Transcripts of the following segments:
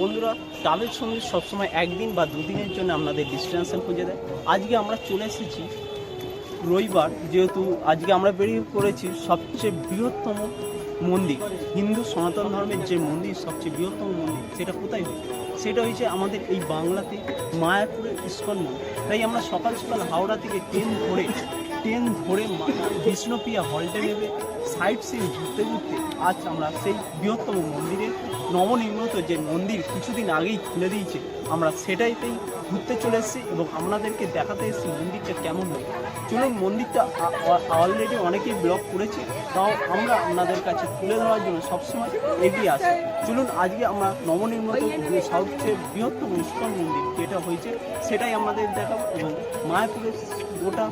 বন্ধুরা ট্রাভেল সংগীত সবসময় একদিন বা দুদিনের জন্য আপনাদের ডিস্টেন্সন খুঁজে দেয়। আজকে আমরা চলে এসেছি রবিবার, যেহেতু আজকে আমরা বেরিয়ে পড়েছি সবচেয়ে বৃহত্তম মন্দির, হিন্দু সনাতন ধর্মের যে মন্দির, সবচেয়ে বৃহত্তম মন্দির, সেটা কোথায় হয় সেটা হয়েছে আমাদের এই বাংলাতে মায়াপুরের ইস্কন মন্দির। তাই আমরা সকাল সকাল হাওড়া থেকে ট্রেন ধরে ট্রেন ধরে বিষ্ণুপ্রিয়া হল্টে নেবে। সাইট সিন ঘুরতে ঘুরতে আজ আমরা সেই বৃহত্তম মন্দিরের নবনির্মিত যে মন্দির কিছুদিন আগেই খুলে দিয়েছে, আমরা সেটাইতেই ঘুরতে চলে এসেছি এবং আপনাদেরকে দেখাতে এসেছি মন্দিরটা কেমন হয় চলুন মন্দিরটা অলরেডি অনেকেই ব্লগ করেছে, তাও আমরা আপনাদের কাছে তুলে ধরার জন্য সবসময় এগিয়ে আসি। চলুন আজকে আমরা নবনির্মিত সবচেয়ে বৃহত্তম ইস্কন মন্দির যেটা হয়েছে, সেটাই আমাদের দেখাবো এবং মায়াপুরের গোটা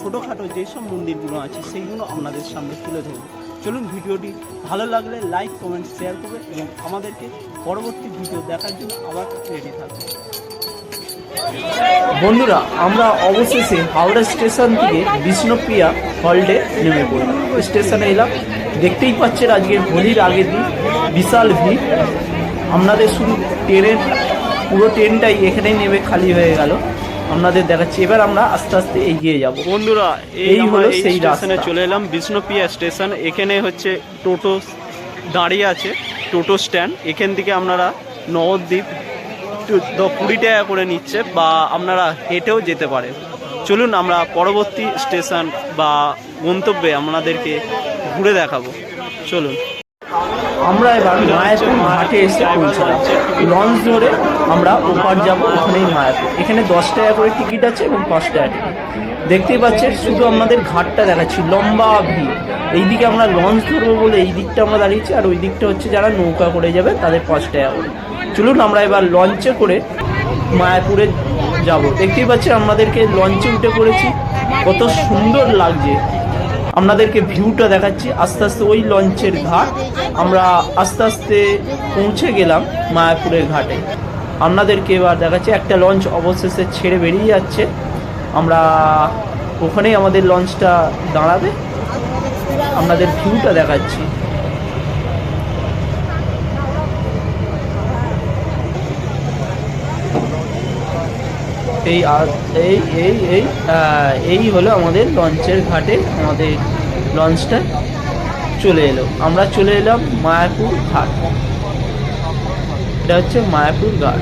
ছোটোখাটো যেসব মন্দিরগুলো আছে, সেইগুলো আপনাদের সামনে তুলে ধরবো। চলুন ভিডিওটি ভালো লাগলে লাইক, কমেন্ট শেয়ার করবে এবং আমাদেরকে পরবর্তী ভিডিও দেখার জন্য আবার রেডি থাকবে বন্ধুরা, আমরা অবশেষে হাওড়া স্টেশন থেকে বিষ্ণুপ্রিয়া হলডে নেমে পড়লাম। স্টেশনে এলাম। দেখতেই পাচ্ছেন আজকে হোলির আগের দিন, বিশাল ভিড়। আপনাদের শুধু ট্রেনের, পুরো ট্রেনটাই এখানেই নেমে খালি হয়ে গেল। আপনাদের দেখাচ্ছি। এবার আমরা আস্তে আস্তে এগিয়ে যাব। বন্ধুরা এই হলো সেই স্টেশনে। চলে এলাম বিষ্ণুপ্রিয়া স্টেশন। এখানে হচ্ছে টোটো দাঁড়িয়ে আছে টোটো স্ট্যান্ড। এখান থেকে আপনারা নবদ্বীপ কুড়ি টাকা করে নিচ্ছে বা আপনারা হেঁটেও যেতে পারেন। চলুন আমরা পরবর্তী স্টেশন বা গন্তব্যে আপনাদেরকে ঘুরে দেখাবো। চলুন। আমরা এবার মায়াপুর ঘাটে এসে পৌঁছলাম। লঞ্চ ধরে আমরা ওপার যাব ওখানেই মায়াপুর। এখানে দশ টাকা করে টিকিট আছে এবং পাঁচ টাকা টিকিট। দেখতেই পাচ্ছেন, শুধু আমাদের ঘাটটা দেখাচ্ছি, লম্বা ভিড়। এইদিকে আমরা লঞ্চ ধরবো বলে এই দিকটা আমরা দাঁড়িয়েছি, আর ওই দিকটা হচ্ছে যারা নৌকা করে যাবে, তাদের পাঁচ টাকা করে। চলুন আমরা এবার লঞ্চে করে মায়াপুরে যাব। দেখতেই পাচ্ছেন, আমাদেরকে লঞ্চে উঠে পড়েছি। কত সুন্দর লাগছে। আপনাদেরকে ভিউটা দেখাচ্ছি। আস্তে আস্তে ওই লঞ্চের ঘাট, আমরা আস্তে আস্তে পৌঁছে গেলাম মায়াপুরের ঘাটে। আপনাদেরকে এবার দেখাচ্ছি, একটা লঞ্চ অবশেষে ছেড়ে বেরিয়ে যাচ্ছে। আমরা ওখানেই আমাদের লঞ্চটা দাঁড়াবে। আপনাদের ভিউটা দেখাচ্ছি। এই আর এই এই এই এই হলো আমাদের লঞ্চের ঘাটে আমাদের লঞ্চটা চলে এলো। আমরা চলে এলাম মায়াপুর ঘাট। এটা হচ্ছে মায়াপুর ঘাট।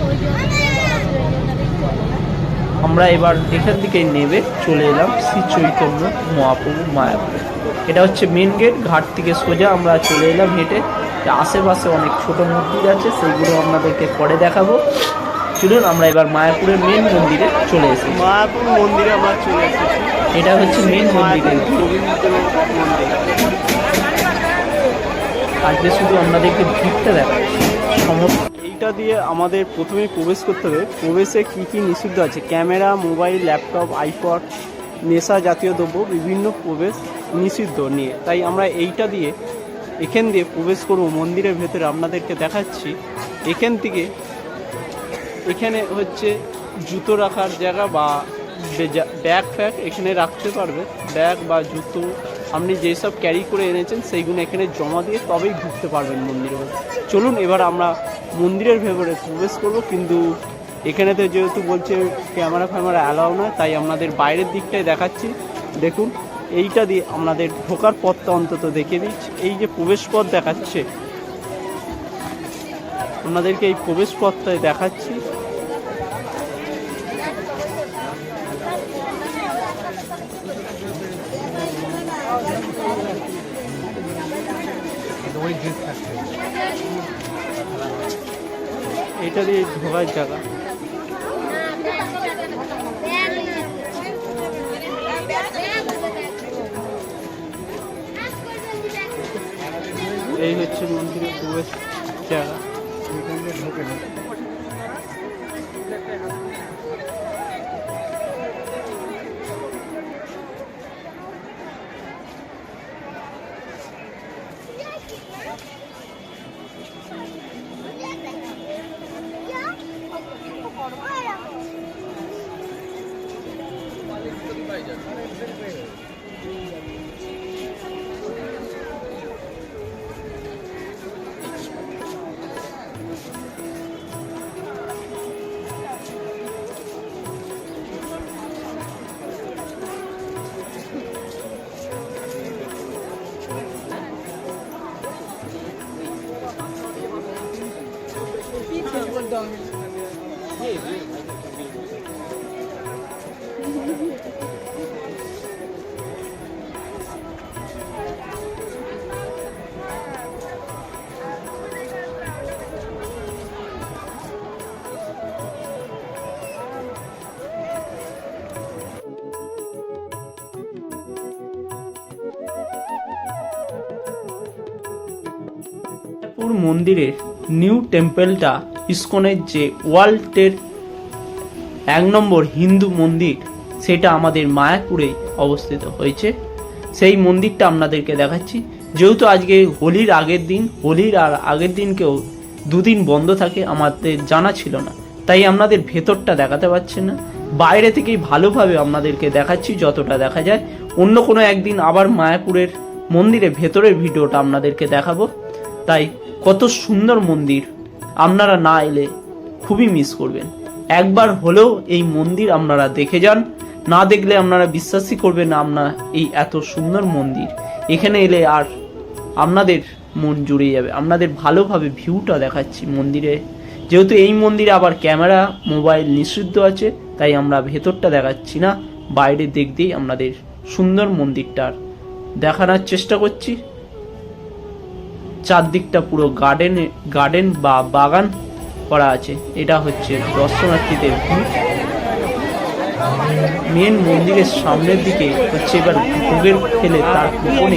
আমরা এবার এখান থেকে নেবে চলে এলাম শ্রী চৈতন্য মহাপ্রভু মায়াপুর। এটা হচ্ছে মেন গেট ঘাট থেকে সোজা আমরা চলে এলাম হেঁটে। আশেপাশে অনেক ছোট মন্দির আছে সেইগুলো আপনাদেরকে পরে দেখাবো। চলুন আমরা এবার মায়াপুরের মেন মন্দিরে চলে এসেছি। মায়াপুর মন্দিরে আমরা চলে এসেছি। এটা হচ্ছে মেন মন্দিরের মন্দির। আজকে শুধু আপনাদেরকে ভিড়টা দেখাচ্ছি। সমস্ত এইটা দিয়ে আমাদের প্রথমেই প্রবেশ করতে হবে। প্রবেশে কী কী নিষিদ্ধ আছে? ক্যামেরা, মোবাইল, ল্যাপটপ, আইপড, নেশা জাতীয় দ্রব্য, বিভিন্ন প্রবেশ নিষিদ্ধ নিয়ে। তাই আমরা এইটা দিয়ে এখান দিয়ে প্রবেশ করব মন্দিরের ভেতরে। আপনাদেরকে দেখাচ্ছি। এখান থেকে এখানে হচ্ছে জুতো রাখার জায়গা বা ব্যাগ ফ্যাগ এখানে রাখতে পারবে। ব্যাগ বা জুতো আপনি যেসব ক্যারি করে এনেছেন, সেইগুলো এখানে জমা দিয়ে তবেই ঢুকতে পারবেন মন্দিরে চলুন এবার আমরা মন্দিরের ভেতরে প্রবেশ করব, কিন্তু এখানেতে যেহেতু বলছে ক্যামেরা ফ্যামেরা অ্যালাউ নয়, তাই আপনাদের বাইরের দিকটাই দেখাচ্ছি। দেখুন, এইটা দিয়ে আপনাদের ঢোকার পথটা অন্তত দেখিয়ে দিচ্ছি। এই যে প্রবেশ পথ দেখাচ্ছে, আপনাদেরকে এই প্রবেশ পথটাই দেখাচ্ছি। এটা দিয়ে ঢোকার জায়গা এই হচ্ছে মন্দিরের প্রবেশ মন্দিরের নিউ টেম্পলটা ইস্কনের যে ওয়ার্ল্ডের এক নম্বর হিন্দু মন্দির, সেটা আমাদের মায়াপুরে অবস্থিত হয়েছে। সেই মন্দিরটা আপনাদেরকে দেখাচ্ছি। যেহেতু আজকে হোলির আগের দিন, হোলির আর আগের দিনকেও দুদিন বন্ধ থাকে, আমাদের জানা ছিল না। তাই আপনাদের ভেতরটা দেখাতে পারছে না। বাইরে থেকেই ভালোভাবে আপনাদেরকে দেখাচ্ছি, যতটা দেখা যায়। অন্য কোনো একদিন আবার মায়াপুরের মন্দিরে ভেতরের ভিডিওটা আপনাদেরকে দেখাবো। তাই কত সুন্দর মন্দির। আপনারা না এলে খুবই মিস করবেন। একবার হলেও এই মন্দির আপনারা দেখে যান। না দেখলে আপনারা বিশ্বাসই করবেন না আপনার এই এত সুন্দর মন্দির। এখানে এলে আর আপনাদের মন জুড়ে যাবে। আপনাদের ভালোভাবে ভিউটা দেখাচ্ছি মন্দিরে। যেহেতু এই মন্দিরে আবার ক্যামেরা মোবাইল নিষিদ্ধ আছে, তাই আমরা ভেতরটা দেখাচ্ছি না। বাইরে দেখতেই আপনাদের সুন্দর মন্দিরটার দেখানোর চেষ্টা করছি। চারদিকটা পুরো গার্ডেনে গার্ডেন বা বাগান করা আছে। এটা হচ্ছে দর্শনার্থীদের মেন মন্দিরের সামনের দিকে হচ্ছে এবার ভোগের ফেলে তার কুপনে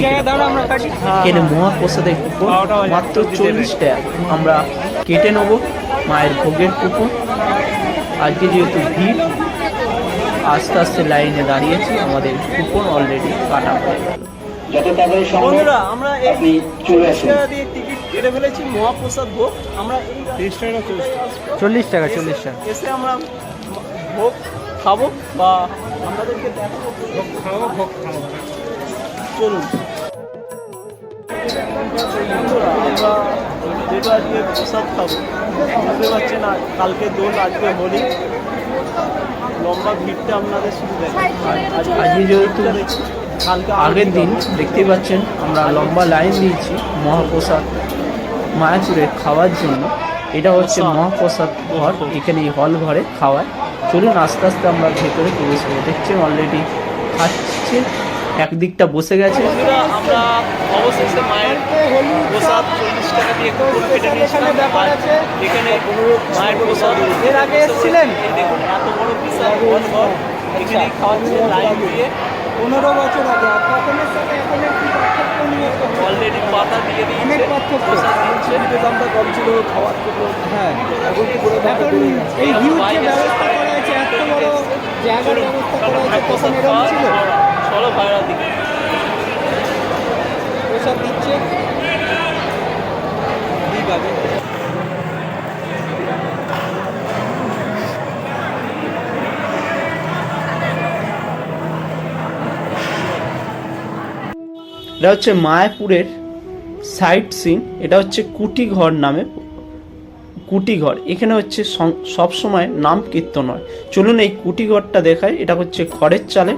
এখানে মহাপ্রসাদের কুপন। মাত্র চল্লিশ টাকা। আমরা কেটে নেব মায়ের ভোগের কুপন। আজকে যেহেতু ভিড়, আস্তে আস্তে লাইনে দাঁড়িয়েছি, আমাদের কুপন অলরেডি কাটা হয়ে গেল। বন্ধুরা আমরা এই দিয়ে টিকিট কেটে ফেলেছি মহাপ্রসাদ ভোগ। আমরা এই চল্লিশ টাকা। চল্লিশ টাকা এসে আমরা ভোগ খাব বা আপনাদেরকে দেখাবো খাব ভোগ খাব। চলুন। বন্ধুরা, আমরা যেটা আজকে প্রসাদ খাব বুঝতে না কালকে দোল আজকে হোলি। লম্বা ভিড়টা আপনাদের দেখেন আজকে যেহেতু আগের দিন দেখতেই পাচ্ছেন আমরা লম্বা লাইন দিয়েছি মহাপ্রসাদ মায়াপুরে খাওয়ার জন্য। এটা হচ্ছে মহাপ্রসাদ ঘর এখানে এই হল ঘরে খাওয়ায়। চলুন আস্তে আস্তে আমরা ভেতরে প্রবেশ করব দেখছেন অলরেডি খাচ্ছে একদিকটা বসে গেছে। আমরা অবশেষে মায়ের প্রসাদ চল্লিশ টাকা দিয়ে কেটে নিয়েছিলাম। এখানে মায়ের প্রসাদ এর আগে এসেছিলেন? দেখুন এত বড় বিশাল এখানে খাওয়াচ্ছে লাইন দিয়ে পনেরো বছর আগে আর তখনের সাথে এখনের কি পার্থক্য নিয়ে অলরেডি পাতা দিয়ে দিয়েছে পার্থক্য। প্রসাদ দিচ্ছে দামটা কম ছিল খাওয়ার জন্য হ্যাঁ। এখন কি পুরো এখন এই এখন হিউজ যে ব্যবস্থা করা হয়েছে এত বড় জায়গার ব্যবস্থা করা হয়েছে তখন এরকম ছিল? চলো ভাইরা দিকে। প্রসাদ দিচ্ছে। ঠিক আছে। এটা হচ্ছে মায়াপুরের সাইট সিন, এটা হচ্ছে কুটিঘর নামে কুটিঘর। এখানে হচ্ছে সবসময় নাম কীর্তন হয়। চলুন এই কুটিঘরটা দেখাই, এটা হচ্ছে খড়ের চালে।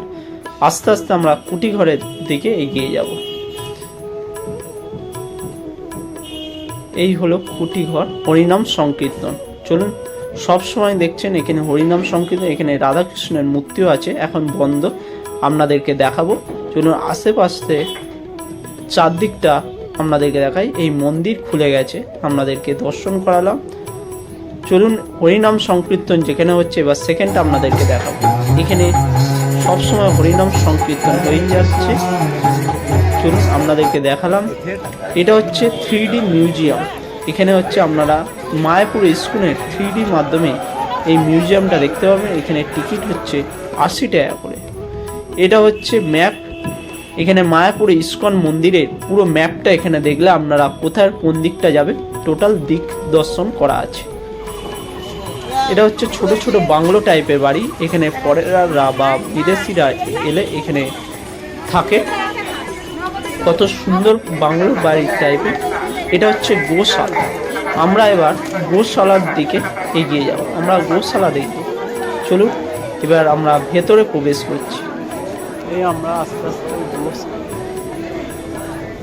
আস্তে আস্তে আমরা কুটিঘরের দিকে এগিয়ে যাব। এই হলো কুটিঘর, হরিনাম সংকীর্তন। চলুন সব সময় দেখছেন এখানে হরিনাম সংকীর্তন, এখানে রাধাকৃষ্ণের মূর্তিও আছে, এখন বন্ধ। আপনাদেরকে দেখাবো। চলুন, আশেপাশে চারদিকটা আপনাদেরকে দেখাই এই মন্দির খুলে গেছে আপনাদেরকে দর্শন করালাম। চলুন, হরিনাম সংকীর্তন যেখানে হচ্ছে, এবার সেকেন্ডটা আপনাদেরকে দেখাবো। এখানে সবসময় হরিনাম সংকীর্তন হয়ে যাচ্ছে। চলুন, আপনাদেরকে দেখালাম। এটা হচ্ছে থ্রি মিউজিয়াম এখানে হচ্ছে আপনারা মায়াপুর স্কুলের থ্রি মাধ্যমে এই মিউজিয়ামটা দেখতে পাবেন। এখানে টিকিট হচ্ছে আশি টাকা করে। এটা হচ্ছে ম্যাপ এখানে মায়াপুরে ইস্কন মন্দিরের পুরো ম্যাপটা এখানে দেখলে আপনারা কোথায় কোন দিকটা যাবে, টোটাল দিক দর্শন করা আছে। এটা হচ্ছে ছোট ছোট বাংলো টাইপের বাড়ি, এখানে ফরেনাররা বা বিদেশিরা এলে এখানে থাকে। কত সুন্দর বাংলোর বাড়ি টাইপের। এটা হচ্ছে গোশালা। আমরা এবার গোশালার দিকে এগিয়ে যাব। আমরা গোশালা দেখব। চলুন, এবার আমরা ভেতরে প্রবেশ করছি। আমরা আস্তে আস্তে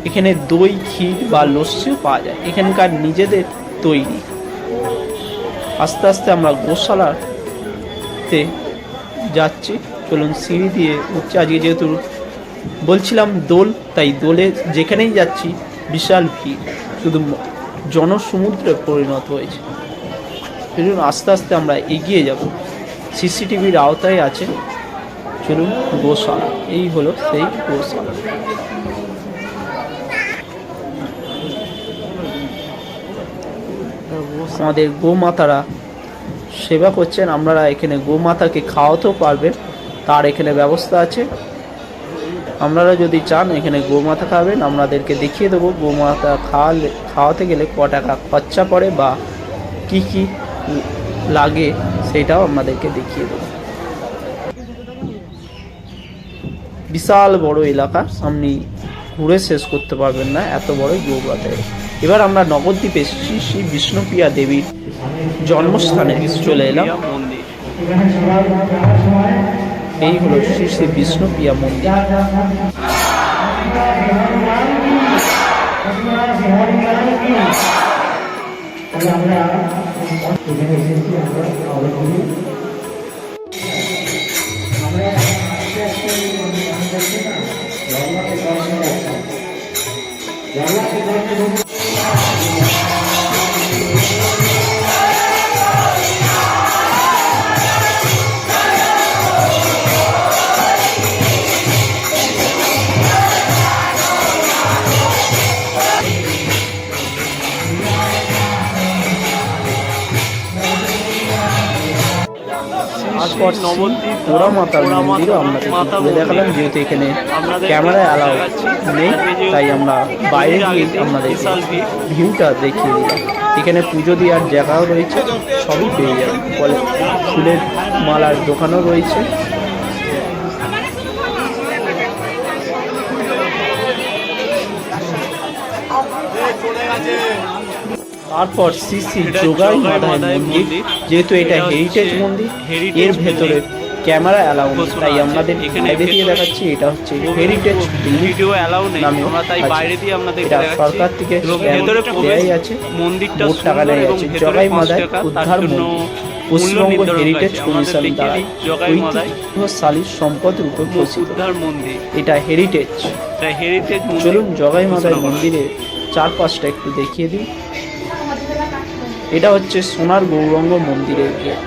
এখানে দই ক্ষীর বা লস্যিও পাওয়া যায়। এখানকার নিজেদের তৈরি। আস্তে আস্তে আমরা গোশালাতে যাচ্ছি। চলুন সিঁড়ি দিয়ে উঠছে। আজকে যেহেতু বলছিলাম দোল, তাই দোলে যেখানেই যাচ্ছি, বিশাল ভিড়। শুধু জনসমুদ্রে পরিণত হয়েছে। চলুন আস্তে আস্তে আমরা এগিয়ে যাব। সিসিটিভির আওতায় আছে। চলুন গোশালা এই হলো সেই গোশালা আমাদের গোমাতারা সেবা করছেন। আপনারা এখানে গোমাতাকে খাওয়াতেও পারবেন। তার এখানে ব্যবস্থা আছে। আপনারা যদি চান এখানে গোমাতা খাবেন, আপনাদেরকে দেখিয়ে দেবো গোমাতা খাওয়ালে খাওয়াতে গেলে ক টাকা খরচা পড়ে বা কি কি লাগে সেটাও আপনাদেরকে দেখিয়ে দেবো। বিশাল বড় এলাকা আপনি ঘুরে শেষ করতে পারবেন না, এত বড় গৌবাতে এবার আমরা নবদ্বীপে শ্রী শ্রী বিষ্ণুপ্রিয়া দেবীর জন্মস্থানে চলে এলাম। মন্দির এই হলো শ্রী শ্রী বিষ্ণুপ্রিয়া মন্দির। তারপর নবদ্বীপ পোড়া মাতার পোড়া মন্দিরও আপনাদের ঘুরে দেখালাম যেহেতু এখানে ক্যামেরায় অ্যালাউ নেই তাই আমরা বাইরে আপনাদের ভিউটা দেখিয়ে দিলাম এখানে পুজো দেওয়ার জায়গাও রয়েছে সবই পেয়ে যাবেন ফলে ফুলের মালার দোকানও রয়েছে। তারপর শ্রী শ্রী যোগাই মাদায় মন্দির। যেহেতু এটা হেরিটেজ মন্দির এর ভেতরে ক্যামেরা অ্যালাউ নেই তাই। আমাদের বাইরে দিয়ে দেখাচ্ছি এটা হচ্ছে হেরিটেজ ভিডিও অ্যালাউ নেই আমরা তাই বাইরে দিয়ে আপনাদের এটা দেখাচ্ছি। সরকার থেকে ভেতরে প্রবেশ দেয়াই আছে। মন্দিরটা টাকা সুন্দর এবং আছে ভেতরে জগাই মাদায় উদ্ধার মন্দির। পশ্চিমবঙ্গ হেরিটেজ। কমিশন আমাদের দ্বারা ঐতিহ্যশালী সম্পদ রূপে মন্দির। এটা হেরিটেজ চলুন জগাই মাদায় মন্দিরে চারপাশটা একটু দেখিয়ে দিই। এটা হচ্ছে সোনার গৌরঙ্গ মন্দিরের গেট।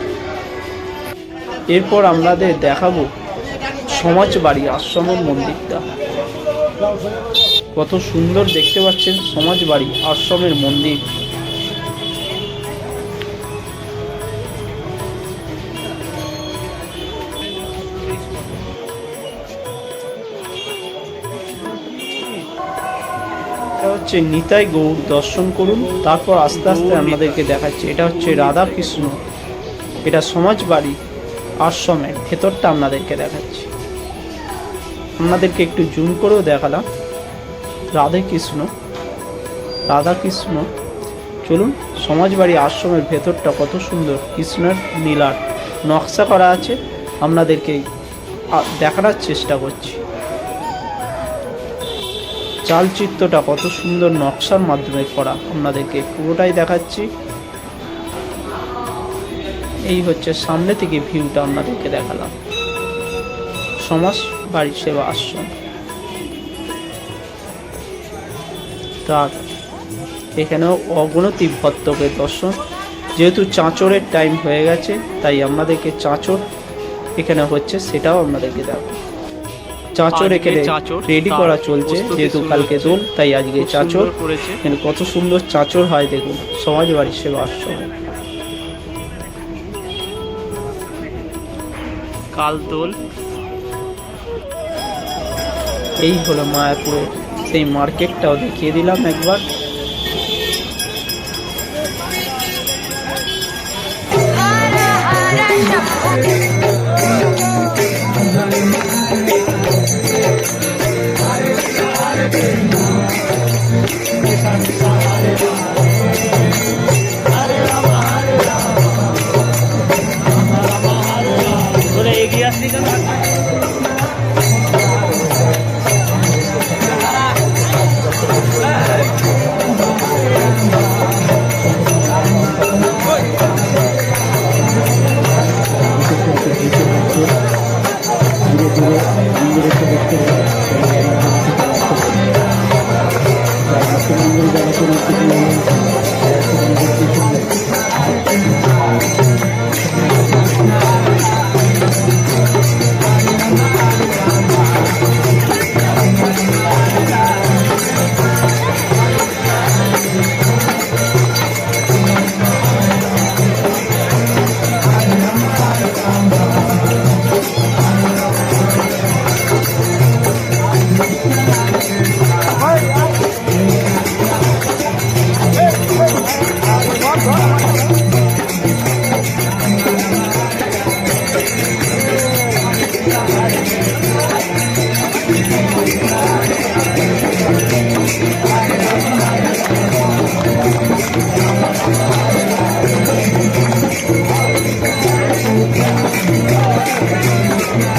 এরপর আমাদের দেখাবো সমাজ বাড়ি আশ্রম মন্দিরটা। কত সুন্দর দেখতে পাচ্ছেন সমাজ বাড়ি আশ্রমের মন্দির। হচ্ছে নিতাই গৌর দর্শন করুন, তারপর আস্তে আস্তে আমাদেরকে দেখাচ্ছে। এটা হচ্ছে রাধা কৃষ্ণ এটা সমাজবাড়ি আশ্রমের ভেতরটা আপনাদেরকে দেখাচ্ছি। আপনাদেরকে একটু জুম করেও দেখালাম। রাধে কৃষ্ণ রাধা কৃষ্ণ চলুন, সমাজবাড়ি আশ্রমের ভেতরটা কত সুন্দর। কৃষ্ণের নীলার নকশা করা আছে। আপনাদেরকে দেখানোর চেষ্টা করছি। চালচিত্রটা কত সুন্দর নকশার মাধ্যমে করা। আপনাদেরকে পুরোটাই দেখাচ্ছি। এই হচ্ছে সামনে থেকে ভিউটা আপনাদেরকে দেখালাম। সমাজ বাড়ি সেবা আশ্রম। তার এখানেও অগণতি ভক্তকের দর্শন। যেহেতু চাঁচড়ের টাইম হয়ে গেছে, তাই আপনাদেরকে চাঁচড় এখানে হচ্ছে, সেটাও আপনাদেরকে দেখো চাঁচড় রেখে এখানে রেডি করা চলছে যেহেতু কালকে। দোল তাই আজকে চাচর এখানে কত সুন্দর চাচর হয় দেখুন সমাজ বাড়ির সেবা আশ্রম। কাল দোল। এই হলো মায়াপুরের সেই মার্কেটটাও দেখিয়ে দিলাম একবার।